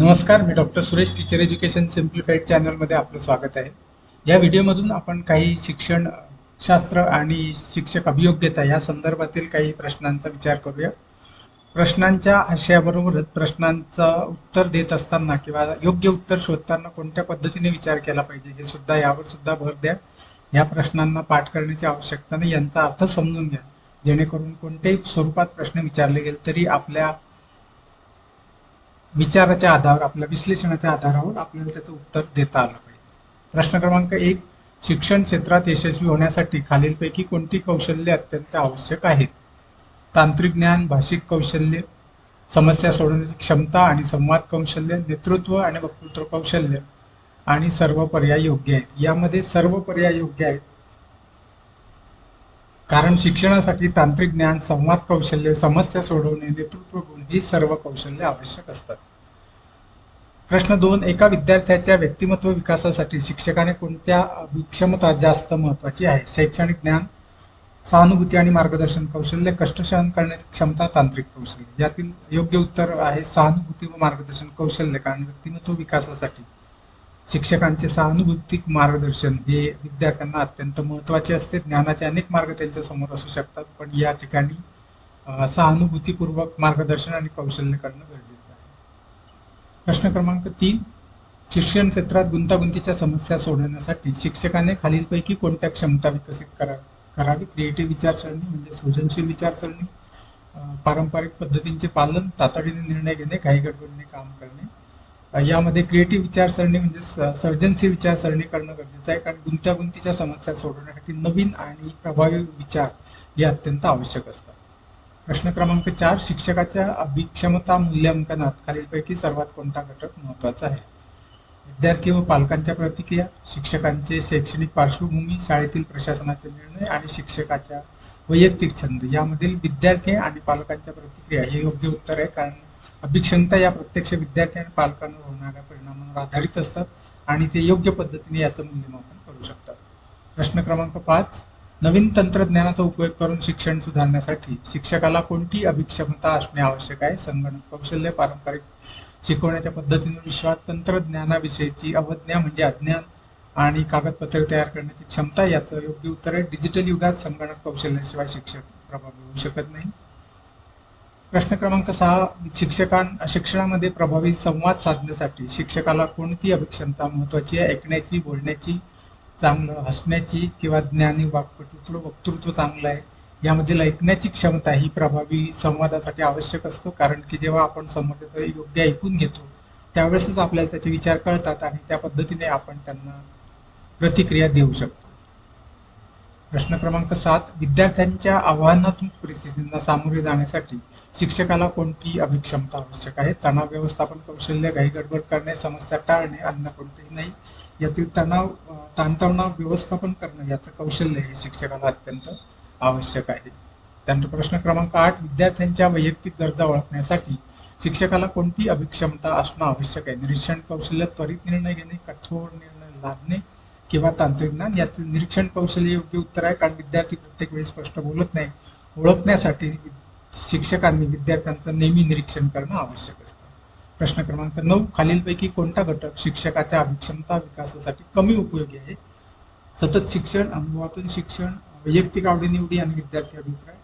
नमस्कार मी doctor Suresh teacher education simplified चॅनलमध्ये आपलं स्वागत आहे. या व्हिडिओमधून आपण काही शिक्षण शास्त्र आणि शिक्षक अभियोग्यता या संदर्भातील काही प्रश्नांचा विचार करूया. प्रश्नांच्या आशयाबरोबरच प्रश्नांचं उत्तर देत असताना किंवा योग्य उत्तर शोधताना कोणत्या पद्धतीने विचार केला पाहिजे हे सुद्धा यावर सुद्धा भर द्या. या प्रश्नांना पाठ करण्याची आवश्यकता नाही यांचा अर्थ समजून घ्या. जेणेकरून कोणत्याही स्वरूपात प्रश्न विचारले गेले तरी आपल्या विचाराच्या आधारावर आपल्या विश्लेषणाच्या आधारावर आपल्याला त्याचं उत्तर देता आलं पाहिजे. प्रश्न क्रमांक एक शिक्षण क्षेत्रात यशस्वी होण्यासाठी खालीलपैकी कोणती कौशल्ये अत्यंत आवश्यक आहेत? तांत्रिक ज्ञान भाषिक कौशल्य समस्या सोडवण्याची क्षमता आणि संवाद कौशल्य नेतृत्व आणि वक्तृत्व कौशल्य आणि सर्व पर्याय योग्य आहेत. यामध्ये सर्व पर्याय योग्य आहेत. कारण शिक्षणासाठी तांत्रिक ज्ञान संवाद कौशल्य समस्या सोडवणे नेतृत्व गुण ही सर्व कौशल्य आवश्यक असतात. प्रश्न दोन एका विद्यार्थ्याच्या व्यक्तिमत्व विकासासाठी शिक्षकाने कोणत्या क्षमता जास्त महत्वाची आहे? शैक्षणिक ज्ञान सहानुभूती आणि मार्गदर्शन कौशल्य कष्ट सहन करण्याची क्षमता तांत्रिक कौशल्य. यातील योग्य उत्तर आहे सहानुभूती व मार्गदर्शन कौशल्य कारण व्यक्तिमत्व विकासासाठी शिक्षकांचे सहानुभूतिक मार्गदर्शन हे विद्यार्थ्यांना अत्यंत महत्त्वाचे असते. ज्ञानाचे अनेक मार्ग त्यांच्यासमोर असू शकतात पण या ठिकाणी सहानुभूतीपूर्वक मार्गदर्शन आणि कौशल्य करणं गरजेचं आहे. प्रश्न क्रमांक तीन शिक्षण क्षेत्रात गुंतागुंतीच्या समस्या सोडवण्यासाठी शिक्षकाने खालीलपैकी कोणत्या क्षमता विकसित करा करावी? क्रिएटिव्ह विचारसरणी म्हणजे सृजनशील विचारसरणी पारंपरिक पद्धतींचे पालन तातडीने निर्णय घेणे काही गडबडीने काम करणे यामध्ये क्रिएटिव्ह विचारसरणी म्हणजे स- सर्जनशील विचारसरणी करणं गरजेचं आहे. कारण गुंतागुंतीच्या समस्या सोडवण्यासाठी नवीन आणि प्रभावी विचार हे अत्यंत आवश्यक असतात. प्रश्न क्रमांक चार शिक्षकाच्या अभिक्षमता मूल्यांकनात खालीलपैकी सर्वात कोणता घटक महत्त्वाचा आहे? विद्यार्थी व पालकांच्या प्रतिक्रिया शिक्षकांचे शैक्षणिक पार्श्वभूमी शाळेतील प्रशासनाचे निर्णय आणि शिक्षकाच्या वैयक्तिक छंद. यामधील विद्यार्थी आणि पालकांच्या प्रतिक्रिया हे योग्य उत्तर आहे. कारण अभिक्षमता या प्रत्यक्ष विद्यार्थी आणि पालकांवर होणाऱ्या परिणामांवर आधारित असतात आणि ते योग्य पद्धतीने याचं मूल्यमापन करू शकतात. प्रश्न क्रमांक पाच नवीन तंत्रज्ञानाचा उपयोग करून शिक्षण सुधारण्यासाठी शिक्षकाला कोणती अभिक्षमता असणे आवश्यक आहे? संगणक कौशल्य पारंपरिक शिकवण्याच्या पद्धतीने विश्वास तंत्रज्ञानाविषयीची अवज्ञा म्हणजे अज्ञान आणि कागदपत्रे तयार करण्याची क्षमता याचं योग्य उत्तर आहे. डिजिटल युगात संगणक कौशल्याशिवाय शिक्षक प्रभावी होऊ शकत नाही. प्रश्न क्रमांक सहा शिक्षकां शिक्षणामध्ये प्रभावी संवाद साधण्यासाठी शिक्षकाला कोणती अभिक्षमता महत्वाची आहे? ऐकण्याची बोलण्याची चांगलं हसण्याची किंवा ज्ञानी वाक्पटुत्व वक्तृत्व चांगलं आहे? यामधील ऐकण्याची क्षमता ही प्रभावी संवादासाठी आवश्यक असतो कारण की जेव्हा आपण समोरच्याचं योग्य ऐकून घेतो त्यावेळेसच आपल्याला त्याचे विचार कळतात आणि त्या पद्धतीने आपण त्यांना प्रतिक्रिया देऊ शकतो. प्रश्न क्रमांक सात विद्यार्थ्यांच्या आव्हानात्मक परिस्थितींना सामोरे जाण्यासाठी शिक्षकाला कोणती अभिक्षमता आवश्यक आहे? तणाव व्यवस्थापन कौशल्य घाई गडबड करणे समस्या टाळणे अन्न कोणतेही नाही यातील तणाव ताणतणाव व्यवस्थापन करणं याचं कौशल्य हे शिक्षकाला अत्यंत आवश्यक आहे. त्यानंतर प्रश्न क्रमांक आठ विद्यार्थ्यांच्या वैयक्तिक गरजा ओळखण्यासाठी शिक्षकाला कोणती अभिक्षमता असणं आवश्यक आहे? निरीक्षण कौशल्य त्वरित निर्णय घेणे कठोर निर्णय लादणे किंवा तांत्रिक ज्ञान? यातील निरीक्षण कौशल्य योग्य उत्तर आहे कारण विद्यार्थी प्रत्येक वेळेस स्पष्ट बोलत नाही. ओळखण्यासाठी शिक्षकांनी विद्यार्थ्यांचं नेहमी निरीक्षण करणं आवश्यक असतं. प्रश्न क्रमांक नऊ खालीलपैकी कोणता घटक शिक्षकाच्या अभिक्षमता विकासासाठी कमी उपयोगी आहे? सतत शिक्षण अनुभवातून शिक्षण वैयक्तिक आवडीनिवडी आणि विद्यार्थी अभिप्राय.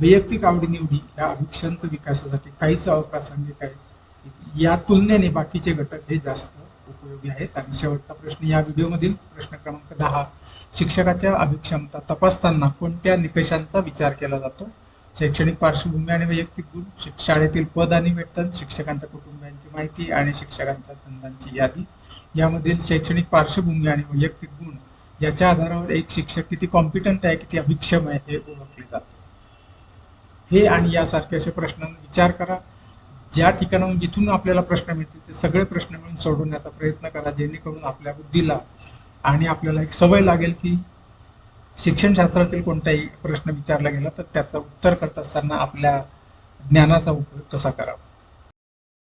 वैयक्तिक आवडीनिवडी या अभिक्षंत विकासासाठी काहीच अप्रासंगिक आहे या तुलनेने बाकीचे घटक हे जास्त उपयोगी आहेत. आणि शेवटचा प्रश्न या व्हिडिओमधील प्रश्न क्रमांक दहा शिक्षकाच्या अभिक्षमता तपासताना कोणत्या निकषांचा विचार केला जातो? शैक्षणिक पार्श्वभूमी आणि वैयक्तिक गुण शाळेतील पद आणि वेतन शिक्षकांच्या कुटुंबियांची माहिती आणि शिक्षकांच्या छंदांची यादी. यामधील शैक्षणिक पार्श्वभूमी आणि वैयक्तिक गुण याच्या आधारावर एक शिक्षक किती कॉम्पिटंट आहे किती अभिक्षम आहे हे ओळखले जाते. हे आणि यासारखे असे प्रश्न विचार करा. ज्या ठिकाणाहून जिथून आपल्याला प्रश्न मिळतील ते सगळे प्रश्न मिळून सोडवण्याचा प्रयत्न करा जेणेकरून आपल्या बुद्धीला आणि आपल्याला एक सवय लागेल की शिक्षणशास्त्रातील कोणताही प्रश्न विचारला गेला तर त्याचं उत्तर करत असताना आपल्या ज्ञानाचा उपयोग कसा करावा?